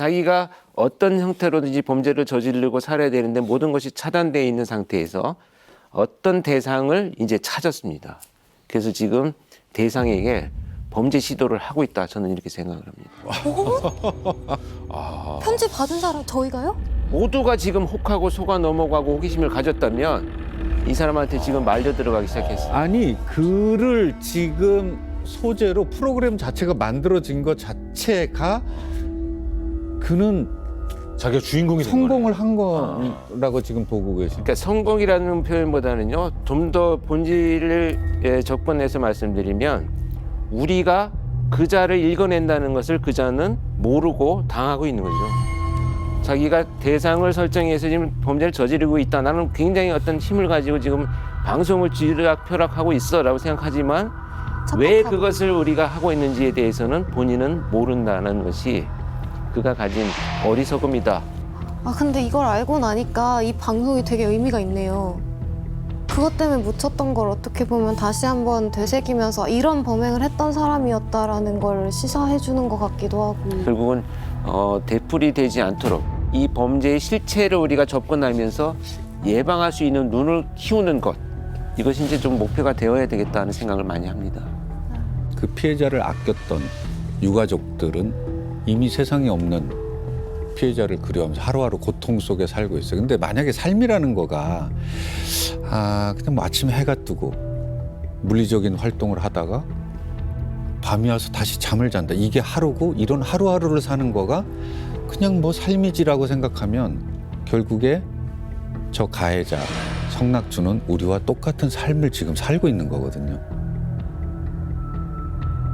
자기가 어떤 형태로든지 범죄를 저지르고 살아야 되는데 모든 것이 차단되어 있는 상태에서 어떤 대상을 이제 찾았습니다. 그래서 지금 대상에게 범죄 시도를 하고 있다. 저는 이렇게 생각을 합니다. 편지 받은 사람 저희가요? 모두가 지금 혹하고 속아 넘어가고 호기심을 가졌다면 이 사람한테 지금 말려 들어가기 시작했어요. 아니 글을 지금 소재로 프로그램 자체가 만들어진 것 자체가 그는 자기가 주인공이 된 성공을 거네. 한 거라고 지금 보고 계십니다. 그러니까 성공이라는 표현보다는요 좀 더 본질을 예, 접근해서 말씀드리면 우리가 그자를 읽어낸다는 것을 그자는 모르고 당하고 있는 거죠. 자기가 대상을 설정해서 지금 범죄를 저지르고 있다. 나는 굉장히 어떤 힘을 가지고 지금 방송을 쥐락펴락하고 있어라고 생각하지만 왜. 그것을 우리가 하고 있는지에 대해서는 본인은 모른다는 것이 그가 가진 어리석음이다. 아 근데 이걸 알고 나니까 이 방송이 되게 의미가 있네요. 그것 때문에 묻혔던 걸 어떻게 보면 다시 한번 되새기면서 이런 범행을 했던 사람이었다라는 걸 시사해 주는 것 같기도 하고. 결국은 어, 되풀이 되지 않도록 이 범죄의 실체를 우리가 접근하면서 예방할 수 있는 눈을 키우는 것 이것이 이제 좀 목표가 되어야 되겠다는 생각을 많이 합니다. 그 피해자를 아꼈던 유가족들은 이미 세상에 없는 피해자를 그려하면서 하루하루 고통 속에 살고 있어요. 근데 만약에 삶이라는 거가 아 그냥 뭐 아침에 해가 뜨고 물리적인 활동을 하다가 밤이 와서 다시 잠을 잔다. 이게 하루고 이런 하루하루를 사는 거가 그냥 뭐 삶이지라고 생각하면 결국에 저 가해자 성낙주는 우리와 똑같은 삶을 지금 살고 있는 거거든요.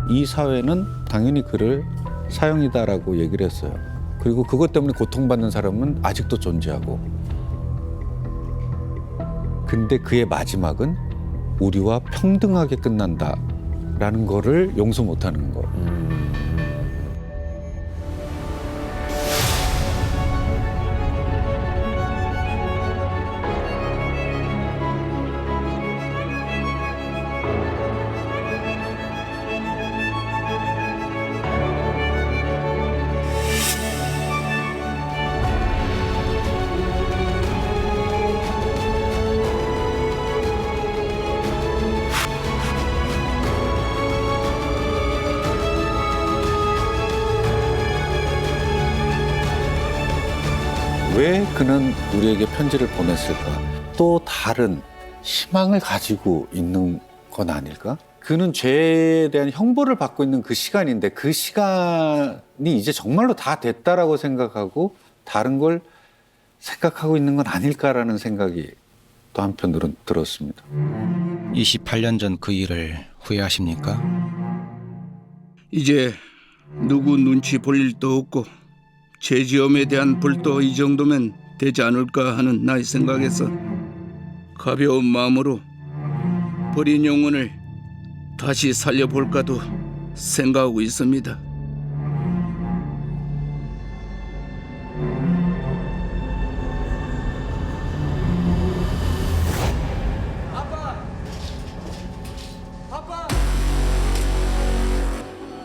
이 사회는 당연히 그를 사형이다라고 얘기를 했어요. 그리고 그것 때문에 고통받는 사람은 아직도 존재하고. 근데 그의 마지막은 우리와 평등하게 끝난다라는 거를 용서 못하는 거. 왜 그는 우리에게 편지를 보냈을까? 또 다른 희망을 가지고 있는 건 아닐까? 그는 죄에 대한 형벌을 받고 있는 그 시간인데 그 시간이 이제 정말로 다 됐다라고 생각하고 다른 걸 생각하고 있는 건 아닐까라는 생각이 또 한편으로는 들었습니다. 28년 전 그 일을 후회하십니까? 이제 누구 눈치 볼 일도 없고 죄지엄에 대한 벌도 이 정도면 되지 않을까 하는 나의 생각에서 가벼운 마음으로 버린 영혼을 다시 살려볼까도 생각하고 있습니다.